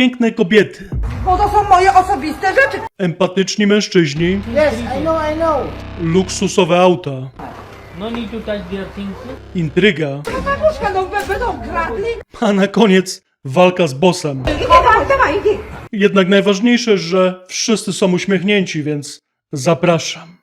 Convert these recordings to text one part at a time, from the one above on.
piękne kobiety, Bo to są moje osobiste rzeczy. empatyczni mężczyźni, Yes, I know, I know. luksusowe auta, No need to touch their things. intryga, No babuszka, no będą kradli. a na koniec walka z bossem. Dawaj, dawaj, idzie. Jednak najważniejsze, że wszyscy są uśmiechnięci, więc zapraszam.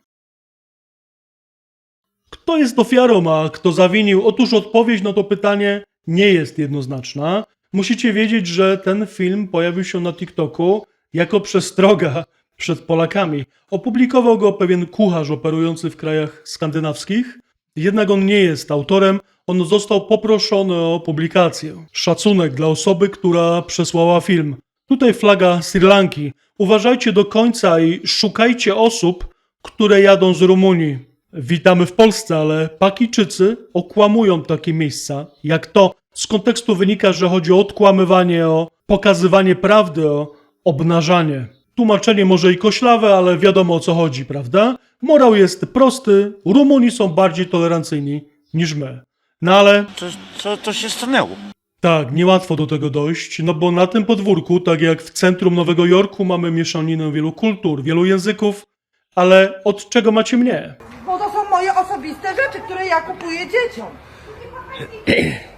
Kto jest ofiarą, a kto zawinił? Otóż odpowiedź na to pytanie nie jest jednoznaczna. Musicie wiedzieć, że ten film pojawił się na TikToku jako przestroga przed Polakami. Opublikował go pewien kucharz operujący w krajach skandynawskich, jednak on nie jest autorem, on został poproszony o publikację. Szacunek dla osoby, która przesłała film. Tutaj flaga Sri Lanki. Uważajcie do końca i szukajcie osób, które jadą z Rumunii. Witamy w Polsce, ale Pakijczycy okłamują takie miejsca, jak to. Z kontekstu wynika, że chodzi o odkłamywanie, o pokazywanie prawdy, o obnażanie. Tłumaczenie może i koślawe, ale wiadomo o co chodzi, prawda? Morał jest prosty, Rumuni są bardziej tolerancyjni niż my. No ale Co, co to się stanęło? tak, niełatwo do tego dojść, no bo na tym podwórku, tak jak w centrum Nowego Jorku, mamy mieszaninę wielu kultur, wielu języków, ale od czego macie mnie? Bo to są moje osobiste rzeczy, które ja kupuję dzieciom.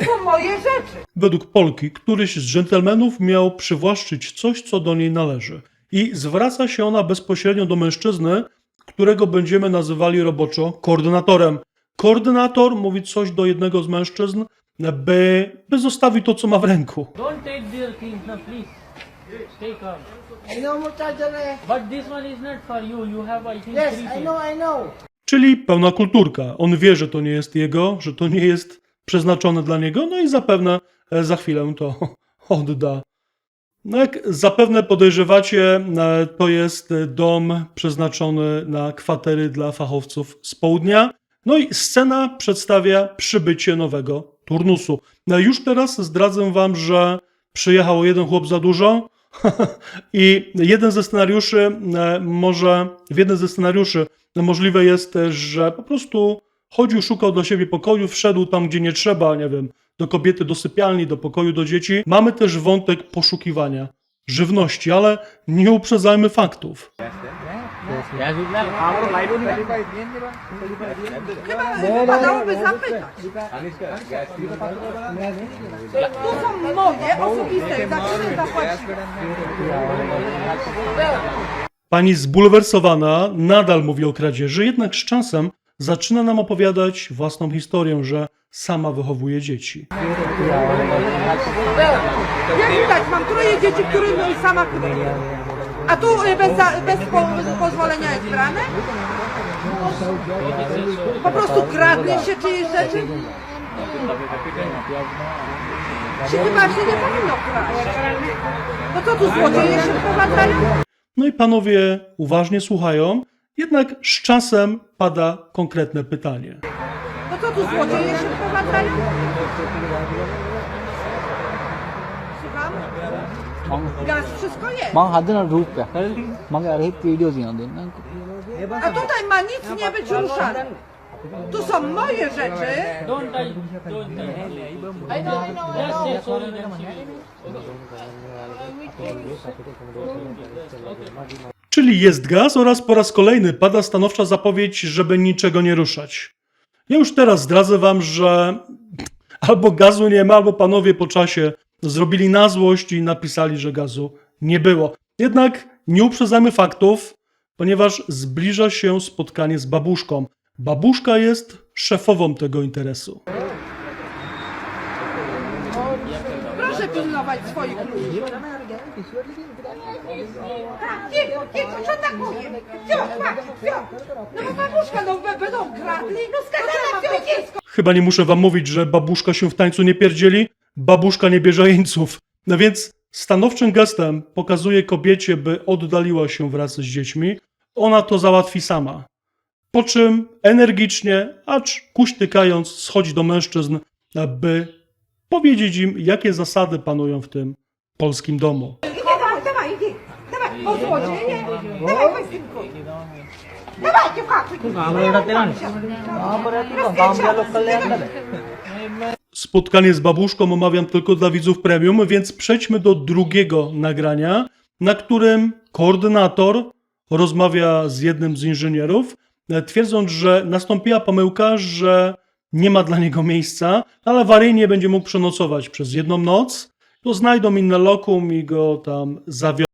Tu są moje rzeczy. Według Polki któryś z dżentelmenów miał przywłaszczyć coś, co do niej należy. I zwraca się ona bezpośrednio do mężczyzny, którego będziemy nazywali roboczo koordynatorem. Koordynator mówi coś do jednego z mężczyzn, by, by zostawił to, co ma w ręku. Don't take their things, no please. Stay calm. I know? But this one is not for you. You have I think Yes, three I things. know, I know. Czyli pełna kulturka. On wie, że to nie jest jego, że to nie jest przeznaczone dla niego, no i zapewne e, za chwilę to odda. No jak zapewne podejrzewacie, e, to jest dom przeznaczony na kwatery dla fachowców z południa. No i scena przedstawia przybycie nowego turnusu. No już teraz zdradzę wam, że przyjechał jeden chłop za dużo i jeden ze scenariuszy e, może, w jednym ze scenariuszy możliwe jest że po prostu chodził, szukał dla siebie pokoju, wszedł tam, gdzie nie trzeba, nie wiem, do kobiety, do sypialni, do pokoju, do dzieci. Mamy też wątek poszukiwania żywności, ale nie uprzedzajmy faktów. Chyba wypadałoby zapytać. Tu są moje osobiste, za które zapłaciłem. Pani zbulwersowana nadal mówi o kradzieży, jednak z czasem zaczyna nam opowiadać własną historię, że sama wychowuje dzieci. Jak widać, mam troje dzieci, którym sama kupuję. A tu y, bez, za- bez po, pozwolenia jest brane? Po prostu kradnie się czyjeś rzeczy? Czy chyba się nie powinno kraść? No co tu złodzieje się wprowadzają? No i panowie uważnie słuchają, jednak z czasem pada konkretne pytanie. No co tu złodzieje się wprowadzają? Słucham? Gaz wszystko jest. මං හදන රූපයක් මගේ අරහෙත් වීඩියෝ තියන දෙන්නකෝ A tutaj ma nic nie być ruszane. Tu są moje rzeczy. Czyli jest gaz oraz po raz kolejny pada stanowcza zapowiedź, żeby niczego nie ruszać. Ja już teraz zdradzę wam, że albo gazu nie ma, albo panowie po czasie zrobili na złość i napisali, że gazu nie było. Jednak nie uprzedzamy faktów, ponieważ zbliża się spotkanie z babuszką. Babuszka jest szefową tego interesu. Proszę pilnować swoich ludzi. No bo babuszka, no będą dziecko. Chyba nie muszę wam mówić, że babuszka się w tańcu nie pierdzieli, babuszka nie bierze jeńców. No więc stanowczym gestem pokazuje kobiecie, by oddaliła się wraz z dziećmi. Ona to załatwi sama. Po czym energicznie, acz kuśtykając, schodzi do mężczyzn, by powiedzieć im, jakie zasady panują w tym polskim domu. Spotkanie z babuszką omawiam tylko dla widzów premium, więc przejdźmy do drugiego nagrania, na którym koordynator rozmawia z jednym z inżynierów, e, twierdząc, że nastąpiła pomyłka, że nie ma dla niego miejsca, ale awaryjnie będzie mógł przenocować przez jedną noc to znajdą inne lokum i go tam zawiozą.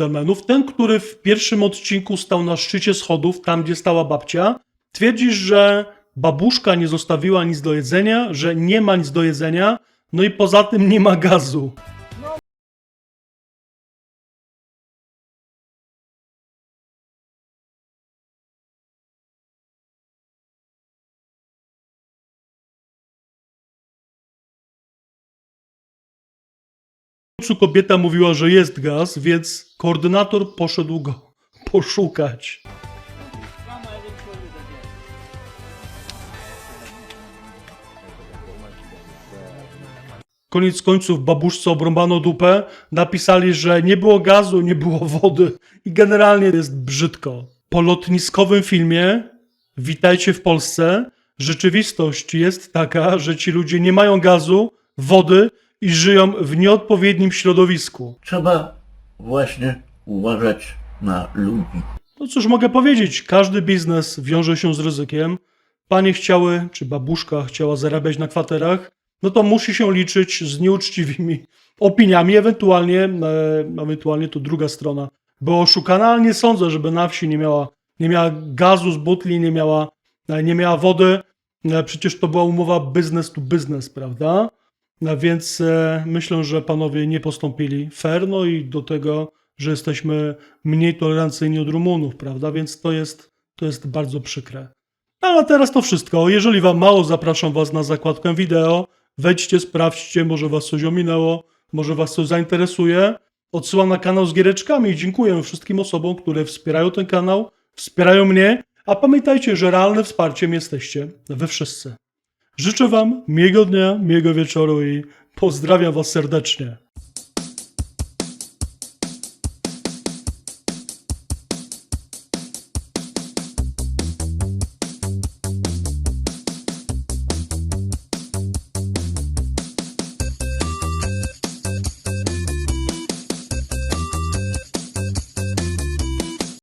Dżentelmenów. Ten, który w pierwszym odcinku stał na szczycie schodów, tam gdzie stała babcia, twierdzi, że babuszka nie zostawiła nic do jedzenia, że nie ma nic do jedzenia, no i poza tym nie ma gazu. Końcu kobieta mówiła, że jest gaz, więc koordynator poszedł go poszukać. Koniec końców babuszce obrąbano dupę, napisali, że nie było gazu, nie było wody i generalnie jest brzydko. Po lotniskowym filmie Witajcie w Polsce rzeczywistość jest taka, że ci ludzie nie mają gazu, wody i żyją w nieodpowiednim środowisku. Trzeba właśnie uważać na ludzi. No cóż mogę powiedzieć, każdy biznes wiąże się z ryzykiem. Panie chciały, czy babuszka chciała zarabiać na kwaterach, no to musi się liczyć z nieuczciwymi opiniami, ewentualnie, e, ewentualnie to druga strona była oszukana, ale nie sądzę, żeby na wsi nie miała, nie miała gazu z butli, nie miała, e, nie miała wody. E, Przecież to była umowa business to business, prawda? No więc e, myślę, że panowie nie postąpili fair, no i do tego, że jesteśmy mniej tolerancyjni od Rumunów, prawda? Więc to jest, to jest bardzo przykre. No, A teraz to wszystko. Jeżeli wam mało, zapraszam was na zakładkę wideo. Wejdźcie, sprawdźcie, może was coś ominęło, może was coś zainteresuje. Odsyłam na kanał z giereczkami dziękuję wszystkim osobom, które wspierają ten kanał, wspierają mnie, a pamiętajcie, że realnym wsparciem jesteście wy wszyscy. Życzę wam miłego dnia, miłego wieczoru i pozdrawiam was serdecznie.